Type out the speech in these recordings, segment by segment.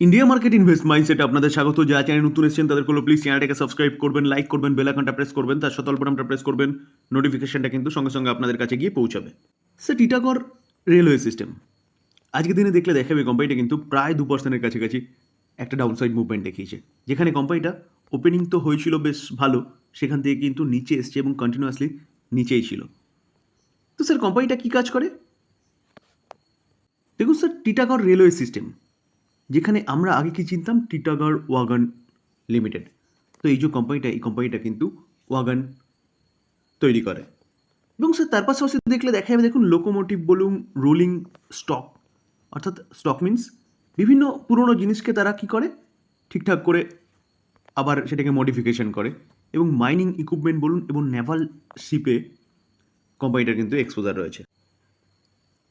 India market invest mindset আপনাদের স্বাগত। যা চ্যানেল নতুন এসেছেন তাদের কোনো প্লিজ চ্যানেলটাকে সাবস্ক্রাইব করবেন লাইক করবেন বেল আইকনটা প্রেস করবেন, তার সাথে অল্পনামটা প্রেস করবেন নোটিফিকেশনটা কিন্তু সঙ্গে সঙ্গে আপনাদের কাছে গিয়ে পৌঁছাবে। স্যার টিটাগর রেলওয়ে সিস্টেম আজকের দিনে দেখলে দেখাবে কোম্পানিটা কিন্তু প্রায় দু পার্সেন্টের কাছাকাছি একটা ডাউনসাইড মুভমেন্ট দেখিয়েছে। যেখানে কোম্পানিটা ওপেনিং তো হয়েছিল বেশ ভালো, সেখান থেকে কিন্তু নিচে এসছে এবং কন্টিনিউয়াসলি নিচেই ছিল। তো স্যার কোম্পানিটা কী কাজ করে? দেখুন স্যার টিটাগড় রেলওয়ে সিস্টেম যেখানে আমরা আগে কি চিনতাম? Titagarh wagon limited. তো এই যে কোম্পানিটা এই কোম্পানিটা কিন্তু ওয়াগন তৈরি করে। এবং স্যার তার পাশাপাশি দেখলে দেখা যাবে দেখুন লোকোমোটিভ বলুন রোলিং স্টক অর্থাৎ স্টক মিন্স বিভিন্ন পুরনো জিনিসকে তারা কি করে? ঠিকঠাক করে আবার সেটাকে মডিফিকেশন করে। এবং মাইনিং ইকুইপমেন্ট বলুন এবং নেভাল শিপে কোম্পানিটার কিন্তু এক্সপোজার রয়েছে।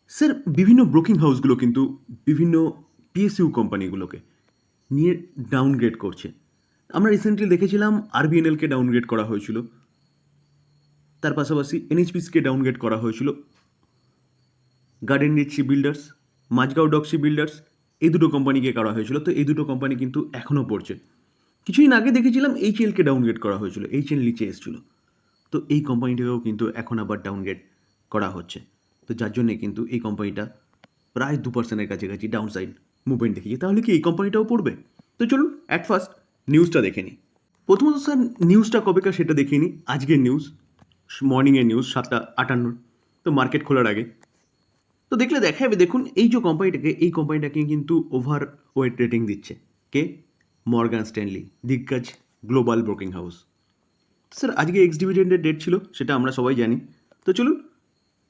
স্যার বিভিন্ন ব্রোকিং হাউসগুলো কিন্তু বিভিন্ন পিএসইউ কোম্পানিগুলোকে নিয়ে ডাউনগ্রেড করছে। আমরা রিসেন্টলি দেখেছিলাম আরবিএনএলকে ডাউনগ্রেড করা হয়েছিল। তার পাশাপাশি এনএইচপিসকে ডাউনগ্রেড করা হয়েছিল। Garden reach builders Mazagon docks builders এই দুটো কোম্পানিকে করা হয়েছিল। তো এই দুটো কোম্পানি কিন্তু এখনও পড়ছে। কিছুদিন আগে দেখেছিলাম এইচ এলকে ডাউনগ্রেড করা হয়েছিল। এইচ এল নিচে এসেছিল। তো এই কোম্পানিটাকেও কিন্তু এখন আবার ডাউনগ্রেড করা হচ্ছে। তো যার জন্যে কিন্তু এই কোম্পানিটা প্রায় দু পার্সেন্টের কাছাকাছি ডাউন সাইড মুভমেন্ট দেখিয়েছে তাহলে কি এই কোম্পানিটাও পড়বে? তো চলুন অ্যাট ফার্স্ট নিউজটা দেখে নিই। প্রথমত স্যার নিউজটা কবেকার সেটা দেখে নিই। আজকের নিউজ মর্নিংয়ের নিউজ সাতটা আটান্ন। তো মার্কেট খোলার আগে। তো দেখলে দেখা যাবে দেখুন, এই যে কোম্পানিটাকে এই কোম্পানিটাকে কিন্তু ওভার ওয়েট রেটিং দিচ্ছে। কে? মর্গান স্ট্যানলি দিগ্গজ গ্লোবাল ব্রোকিং হাউস স্যার আজকে এক্স ডিভিডেন্ডের ডেট ছিল, সেটা আমরা সবাই জানি। তো চলুন,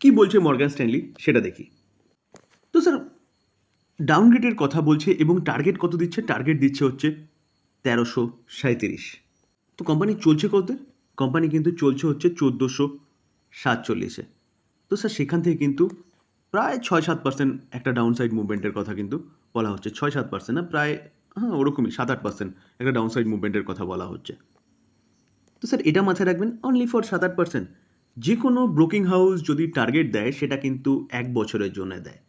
কি বলছে মর্গান স্ট্যানলি সেটা দেখি। তো স্যার ডাউনগ্রেডের কথা বলছে এবং টার্গেট কত দিচ্ছে? টার্গেট দিচ্ছে হচ্ছে তেরোশো সাঁত্রিশ তো কোম্পানি চলছে কত? কোম্পানি কিন্তু চলছে হচ্ছে চোদ্দোশো সাতচল্লিশে। তো স্যার, সেখান থেকে কিন্তু প্রায় ছয় সাত পার্সেন্ট একটা ডাউন সাইড মুভমেন্টের কথা কিন্তু বলা হচ্ছে। ছয় সাত পার্সেন্ট না, প্রায় হ্যাঁ ওরকমই, সাত আট পার্সেন্ট একটা ডাউন সাইড মুভমেন্টের কথা বলা হচ্ছে। তো স্যার, এটা মাথায় রাখবেন অনলি ফর সাত আট পার্সেন্ট। যে কোনো ব্রোকিং হাউস যদি টার্গেট দেয়, সেটা কিন্তু এক বছরের জন্য দেয়।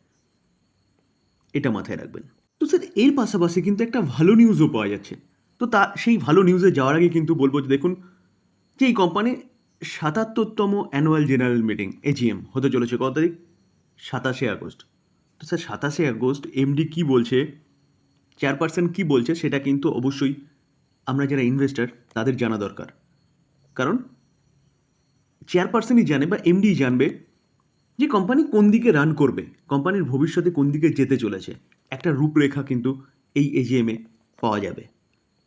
এটা মাথায় রাখবেন। তো স্যার, এর পাশাপাশি কিন্তু একটা ভালো নিউজও পাওয়া যাচ্ছে। তো তা, সেই ভালো নিউজে যাওয়ার আগে কিন্তু বলব যে দেখুন, যে এই কোম্পানি সাতাত্তরতম অ্যানুয়াল জেনারেল মিটিং এজিএম হতে চলেছে কত তারিখ? সাতাশে আগস্ট। তো স্যার, সাতাশে আগস্ট এমডি কী বলছে? চেয়ারপারসন কী বলছে? সেটা কিন্তু অবশ্যই আমরা যারা ইনভেস্টার তাদের জানা দরকার। কারণ চেয়ারপারসনই জানে বা এমডি জানবে যে কোম্পানি কোন দিকে রান করবে কোম্পানির ভবিষ্যতে কোন দিকে যেতে চলেছে, একটা রূপরেখা কিন্তু এই এজিএমে পাওয়া যাবে।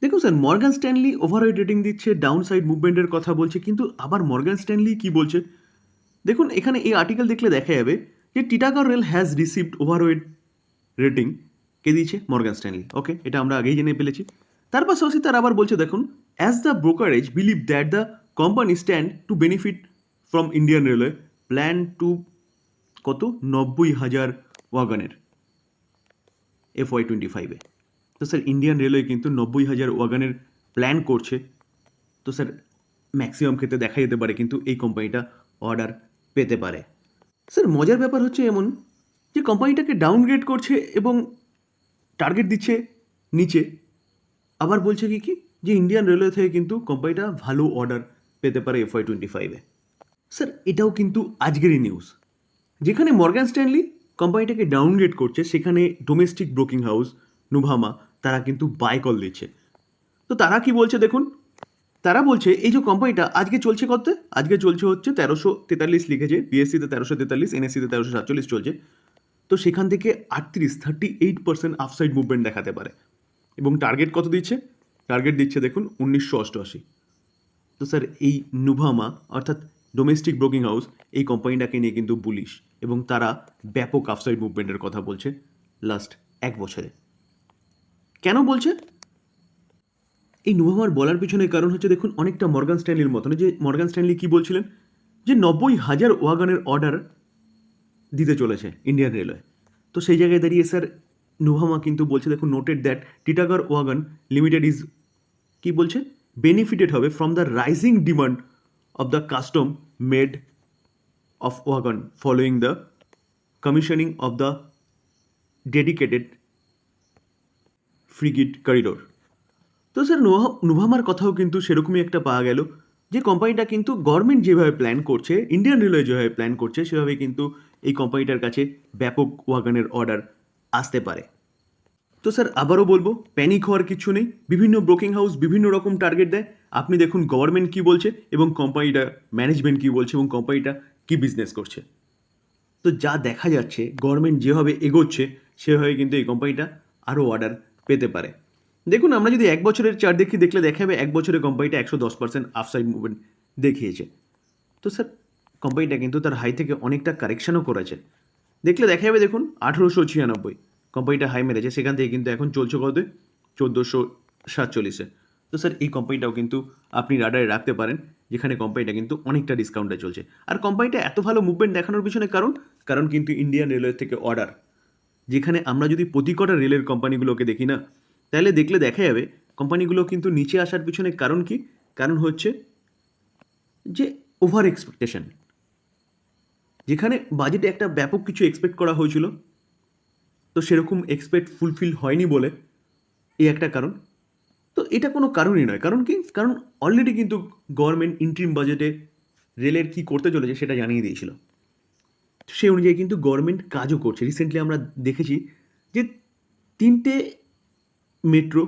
দেখুন sir Morgan Stanley overweight rating downside side মুভমেন্টের কথা বলছে, কিন্তু আবার মর্গান স্ট্যানলি কি বলছে? দেখুন, এখানে এই আর্টিকেল দেখলে দেখা যাবে যে Titagarh rail has received overweight rating কে দিয়েছে? মর্গান স্ট্যানলি ওকে এটা আমরা আগেই জেনে ফেলেছি। তার পাশাপাশি তার আবার বলছে, দেখুন as the brokerage believe that the company stand to benefit from Indian railway plan to কত? নব্বই হাজার ওয়াগানের। এফ ওয়াই টোয়েন্টি ফাইভে। তো স্যার, ইন্ডিয়ান রেলওয়ে কিন্তু নব্বই হাজার ওয়াগানের প্ল্যান করছে। তো স্যার, ম্যাক্সিমাম ক্ষেত্রে দেখা যেতে পারে, কিন্তু এই কোম্পানিটা অর্ডার পেতে পারে। স্যার, মজার ব্যাপার হচ্ছে এমন যে কোম্পানিটাকে ডাউনগ্রেড করছে এবং টার্গেট দিচ্ছে নিচে। আবার বলছে কি কি? যে ইন্ডিয়ান রেলওয়ে থেকে কিন্তু কোম্পানিটা ভালো অর্ডার পেতে পারে এফ ওয়াই টোয়েন্টি ফাইভে। স্যার, এটাও কিন্তু আজকেরই নিউজ। যেখানে মর্গান স্ট্যানলি কোম্পানিটাকে ডাউনগ্রেড করছে, সেখানে ডোমেস্টিক ব্রোকিং হাউস, নুভামা, তারা কিন্তু বাই কল দিচ্ছে। তো তারা কি বলছে দেখুন? তারা বলছে, এই যে কোম্পানিটা আজকে চলছে কত? আজকে চলছে হচ্ছে তেরোশো তেতাল্লিশ লিখেছে, বিএসসিতে তেরোশো তেতাল্লিশ, এনএসসিতে তেরোশো সাতচল্লিশ চলছে। তো সেখান থেকে আটত্রিশ, thirty eight percent upside movement দেখাতে পারে। এবং টার্গেট কত দিচ্ছে? টার্গেট দিচ্ছে দেখুন, উনিশশো অষ্টআশি। তো স্যার এই নুভামা, অর্থাৎ ডোমেস্টিক ব্রোকিং হাউস এই কোম্পানিটাকে নিয়ে কিন্তু বুলিশ এবং তারা ব্যাপক আফসাইড মুভমেন্টের কথা বলছে লাস্ট এক বছরে। কেন বলছে? এই নুভামার বলার পিছনে কারণ হচ্ছে দেখুন, অনেকটা মর্গান স্ট্যানলির মতন যে মর্গান স্ট্যানলি কী বলছিলেন? যে নব্বই হাজার ওয়াগানের অর্ডার দিতে চলেছে ইন্ডিয়ান রেলওয়ে তো সেই জায়গায় দাঁড়িয়ে স্যার নুভামা কিন্তু বলছে, দেখুন noted that Titagarh wagon limited is কি বলছে? বেনিফিটেড হবে from the rising demand of the custom made of wagon following the commissioning of the dedicated freight corridor তো স্যার, নোভা নোভামার কথাও কিন্তু সেরকমই একটা পাওয়া গেল, যে কোম্পানিটা কিন্তু গভর্নমেন্ট যেভাবে প্ল্যান করছে ইন্ডিয়ান রেলওয়ে যেভাবে প্ল্যান করছে সেভাবে কিন্তু এই কোম্পানিটার কাছে ব্যাপক ওয়াগানের অর্ডার আসতে পারে। তো স্যার, আবারও বলব প্যানিক হওয়ার কিছু নেই। বিভিন্ন ব্রোকিং হাউস বিভিন্ন রকম টার্গেট দেয়। আপনি দেখুন গভর্নমেন্ট কী বলছে এবং কোম্পানিটা ম্যানেজমেন্ট কী বলছে এবং কোম্পানিটা কী বিজনেস করছে। তো যা দেখা যাচ্ছে গভর্নমেন্ট যেভাবে এগোচ্ছে, সেভাবে কিন্তু এই কোম্পানিটা আরও অর্ডার পেতে পারে। দেখুন, আমরা যদি এক বছরের চার্ট দেখি, দেখলে দেখা যাবে এক বছরে কোম্পানিটা একশো দশ পার্সেন্ট আফসাইড মুভমেন্ট দেখিয়েছে। তো স্যার কোম্পানিটা কিন্তু তার হাই থেকে অনেকটা কারেকশনও করেছে। দেখলে দেখা যাবে, দেখুন, আঠেরোশো ছিয়ানব্বই কোম্পানিটা হাই মেরেছে। সেখান থেকে কিন্তু এখন চলছে কত? চোদ্দোশো সাতচল্লিশে। তো স্যার এই কোম্পানিটাও কিন্তু আপনি রাডারে রাখতে পারেন, যেখানে কোম্পানিটা কিন্তু অনেকটা ডিসকাউন্টে চলছে। আর কোম্পানিটা এত ভালো মুভমেন্ট দেখানোর পিছনে কারণ কারণ কিন্তু ইন্ডিয়ান রেলওয়ে থেকে অর্ডার যেখানে আমরা যদি প্রতি কটা রেলের কোম্পানিগুলোকে দেখি না, তাহলে দেখলে দেখা যাবে কোম্পানিগুলো কিন্তু নিচে আসার পিছনে কারণ কি? কারণ হচ্ছে যে ওভার এক্সপেকটেশন যেখানে বাজেটে একটা ব্যাপক কিছু এক্সপেক্ট করা হয়েছিল, তো সেরকম এক্সপেক্ট ফুলফিল হয়নি বলে এই একটা কারণ। তো এটা কোনো কারণই নয়। কারণ কি? কারণ অলরেডি কিন্তু গভর্নমেন্ট ইন্ট্রিম বাজেটে রেলের কি করতে চলেছে সেটা জানিয়ে দিয়েছিল। সেই অনুযায়ী কিন্তু গভর্নমেন্ট কাজও করছে। রিসেন্টলি আমরা দেখেছি যে তিনটে মেট্রো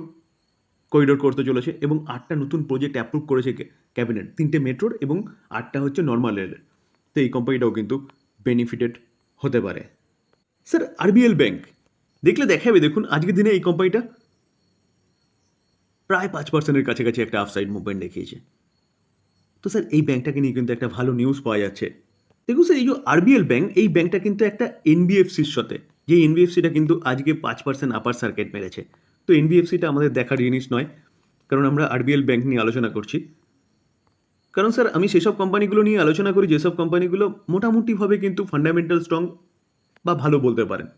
করিডোর করতে চলেছে এবং আটটা নতুন প্রজেক্ট অ্যাপ্রুভ করেছে ক্যাবিনেট তিনটে মেট্রোর এবং আটটা হচ্ছে নর্মাল রেলের তো এই কোম্পানিটাও কিন্তু বেনিফিটেড হতে পারে। স্যার আরবিএল ব্যাংক দেখলে দেখাবে, দেখুন, আজকের দিনে এই কোম্পানিটা প্রায় পাঁচ পার্সেন্টের কাছাকাছি একটা আফসাইড মুভমেন্ট দেখিয়েছে। তো স্যার এই ব্যাংকটাকে নিয়ে কিন্তু একটা ভালো নিউজ পাওয়া যাচ্ছে। দেখুন স্যার এই যে আরবিএল ব্যাংক এই ব্যাংকটা কিন্তু একটা এনবিএফসির সাথে। যে এনবিএফসিটা কিন্তু আজকে পাঁচ পার্সেন্ট আপার সার্কিট মেরেছে। তো এনবিএফসিটা আমাদের দেখার জিনিস নয়, কারণ আমরা আরবিএল ব্যাংক নিয়ে আলোচনা করছি। কারণ স্যার আমি সেসব কোম্পানিগুলো নিয়ে আলোচনা করি, যেসব কোম্পানিগুলো মোটামুটিভাবে কিন্তু ফান্ডামেন্টাল স্ট্রং বা ভালো বলতে পারেন।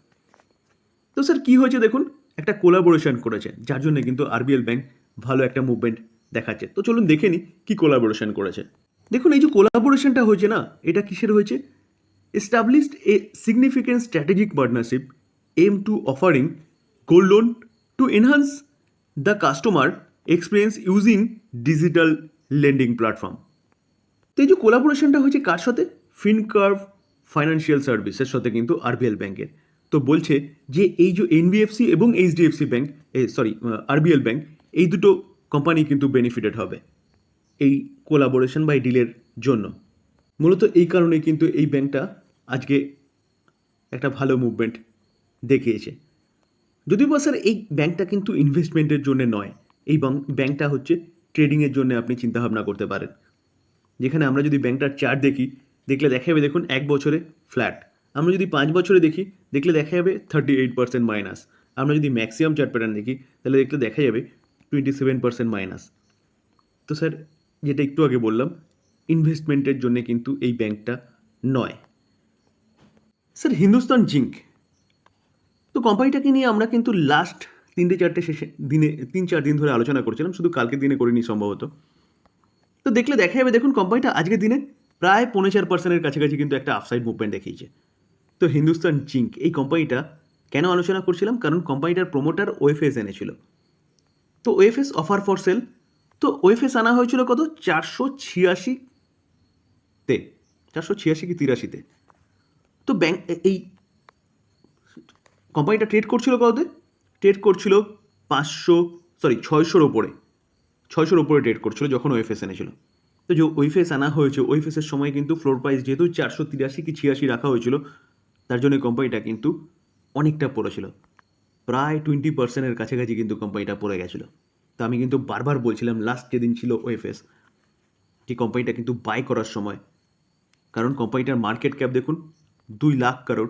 তো স্যার কী হয়েছে দেখুন? একটা কোলাবোরেশন করেছে, যার জন্য কিন্তু আরবিএল ব্যাংক ভালো একটা মুভমেন্ট দেখাচ্ছে। তো চলুন দেখে নিই কী কোলাবোরেশন করেছে। দেখুন, এই যে কোলাবোরেশনটা হয়েছে না, এটা কিসের হয়েছে? Established a significant strategic partnership aim to offering gold loan to enhance the customer experience using digital lending platform তো এই যে কোলাবোরেশনটা হয়েছে কার সাথে? ফিনকার্ভ ফাইন্যান্সিয়াল সার্ভিসের সাথে কিন্তু আরবিএল ব্যাংকের তো বলছে যে এই যে এনবিএফসি এবং HDFC bank sorry RBL bank এই দুটো কোম্পানি কিন্তু বেনিফিটেড হবে এই কোলাবোরেশন বা এই ডিলের জন্য। মূলত এই কারণে কিন্তু এই ব্যাংকটা আজকে একটা ভালো মুভমেন্ট দেখিয়েছে। যদিও বা স্যার এই ব্যাংকটা কিন্তু ইনভেস্টমেন্টের জন্য নয়, এই ব্যাংক- ব্যাংকটা হচ্ছে ট্রেডিংয়ের জন্য আপনি চিন্তাভাবনা করতে পারেন। যেখানে আমরা যদি ব্যাংকটার চার্ট দেখি, দেখলে দেখা যাবে দেখুন এক বছরে ফ্ল্যাট আমরা যদি পাঁচ বছরে দেখি, দেখলে দেখা যাবে থার্টি এইট পার্সেন্ট মাইনাস আমরা যদি ম্যাক্সিমাম চার্ট প্যাটার্ন দেখি, তাহলে দেখলে দেখা যাবে টোয়েন্টি সেভেন পার্সেন্ট মাইনাস তো স্যার, যেটা একটু আগে বললাম ইনভেস্টমেন্টের জন্য কিন্তু এই ব্যাংকটা নয়। Sir, Hindustan Zinc. তো কোম্পানিটাকে নিয়ে আমরা কিন্তু লাস্ট তিনটে চারটে শেষে দিনে, তিন চার দিন ধরে আলোচনা করছিলাম, শুধু কালকের দিনে করিনি সম্ভবত। তো দেখলে দেখা যাবে, দেখুন কোম্পানিটা আজকের দিনে প্রায় পৌনে চার পার্সেন্টের কাছাকাছি কিন্তু একটা আফসাইড মুভমেন্ট দেখিয়েছে। তো হিন্দুস্তান জিঙ্ক, এই কোম্পানিটা কেন আলোচনা করছিলাম? কারণ কোম্পানিটার প্রোমোটার ওএফএস এনেছিল। তো ওএফএস অফার ফর সেল তো ওএফএস আনা হয়েছিল কত? চারশো ছিয়াশিতে চারশো ছিয়াশি কি তিরাশিতে তো? ব্যাংক এই কোম্পানিটা ট্রেড করছিল কততে ট্রেড করছিল পাঁচশো সরি ছয়শোর ওপরে। ছয়শোর ওপরে ট্রেড করছিল যখন ওয়েফএস এনেছিল। তো যে ওয়েফএস আনা হয়েছে ওয়েফএসের সময় কিন্তু ফ্লোর প্রাইস যেহেতু চারশো তিরাশি কি ছিয়াশি রাখা হয়েছিল, তার জন্য কোম্পানিটা কিন্তু অনেকটা পড়েছিল। প্রায় টোয়েন্টি পার্সেন্টের কাছাকাছি কিন্তু কোম্পানিটা পড়ে গেছিল। তো আমি কিন্তু বারবার বলছিলাম, লাস্ট যেদিন ছিল ওয়েফএস যে কোম্পানিটা কিন্তু বাই করার সময়। কারণ কোম্পানিটার মার্কেট ক্যাপ দেখুন, দুই লাখ কারোর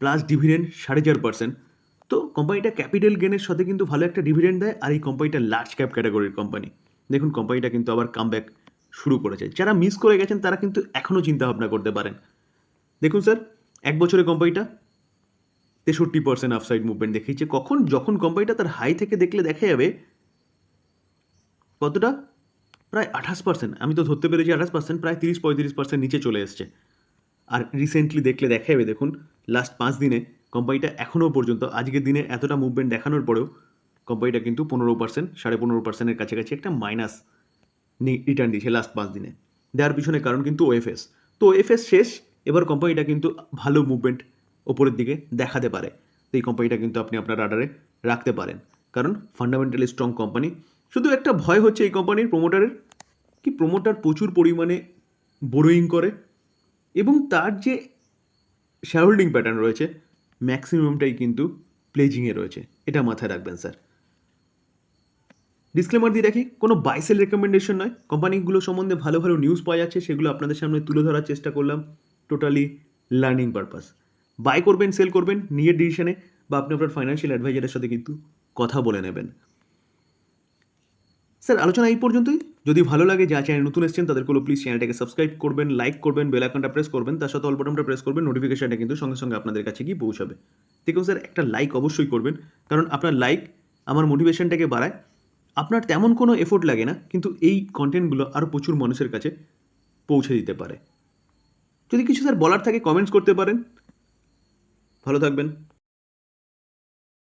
প্লাস ডিভিডেন্ড সাড়ে চার পার্সেন্ট তো কোম্পানিটা ক্যাপিটাল গেনের সাথে কিন্তু ভালো একটা ডিভিডেন্ড দেয়, আর এই কোম্পানিটা লার্জ ক্যাপ ক্যাটাগরির কোম্পানি দেখুন কোম্পানিটা কিন্তু আবার কামব্যাক শুরু করেছে। যারা মিস করে গেছেন, তারা কিন্তু এখনও চিন্তা ভাবনা করতে পারেন। দেখুন স্যার এক বছরে কোম্পানিটা তেষট্টি পার্সেন্ট আফসাইড মুভমেন্ট দেখিয়েছে। কখন, যখন কোম্পানিটা তার হাই থেকে দেখলে দেখা যাবে, কতটা? প্রায় আঠাশ পার্সেন্ট আমি তো ধরতে পেরেছি আঠাশ পার্সেন্ট প্রায় তিরিশ পঁয়ত্রিশ পার্সেন্ট নিচে চলে এসছে। আর রিসেন্টলি দেখলে দেখা যাবে, দেখুন লাস্ট পাঁচ দিনে কোম্পানিটা এখনও পর্যন্ত, আজকের দিনে এতটা মুভমেন্ট দেখানোর পরেও কোম্পানিটা কিন্তু পনেরো পার্সেন্ট সাড়ে পনেরো পার্সেন্টের কাছাকাছি একটা মাইনাস রিটার্ন দিয়েছে লাস্ট পাঁচ দিনে। দেওয়ার পিছনে কারণ কিন্তু ওএফএস তো ওএফএস শেষ, এবার কোম্পানিটা কিন্তু ভালো মুভমেন্ট ওপরের দিকে দেখাতে পারে। তো এই কোম্পানিটা কিন্তু আপনি আপনার রাডারে রাখতে পারেন। কারণ ফান্ডামেন্টালি স্ট্রং কোম্পানি শুধু একটা ভয় হচ্ছে এই কোম্পানির প্রোমোটারের কি প্রোমোটার প্রচুর পরিমাণে বোরোয়িং করে এবং তার যে শেয়ার হোল্ডিং প্যাটার্ন রয়েছে ম্যাক্সিমামটাই কিন্তু প্লেজিংয়ে রয়েছে। এটা মাথায় রাখবেন স্যার ডিসক্লেমার দিয়ে রাখি, কোনো বাইসেল রেকমেন্ডেশন নয়। কোম্পানিগুলো সম্বন্ধে ভালো ভালো নিউজ পাওয়া যাচ্ছে, সেগুলো আপনাদের সামনে তুলে ধরার চেষ্টা করলাম। টোটালি লার্নিং পারপাস বাই করবেন সেল করবেন নিজের ডিসিশনে বা আপনি আপনার ফাইন্যান্সিয়াল অ্যাডভাইজারের সাথে কিন্তু কথা বলে নেবেন। স্যার আলোচনা এই পর্যন্তই। যদি ভালো লাগে যা চ্যানেল নতুন এসেছেন তাদেরগুলো প্লিজ চ্যানেলটাকে সাবস্ক্রাইব করবেন লাইক করবেন বেল আইকনটা প্রেস করবেন, তার সাথে অল বাটনটা প্রেস করবেন নোটিফিকেশনটা কিন্তু সঙ্গে সঙ্গে আপনাদের কাছে গিয়ে পৌঁছাবে। দেখুন স্যার একটা লাইক অবশ্যই করবেন, কারণ আপনার লাইক আমার মোটিভেশনটাকে বাড়ায়। আপনার তেমন কোনো এফোর্ট লাগে না, কিন্তু এই কন্টেন্টগুলো আরও প্রচুর মানুষের কাছে পৌঁছে দিতে পারে। যদি কিছু স্যার বলার থাকে কমেন্টস করতে পারেন। ভালো থাকবেন।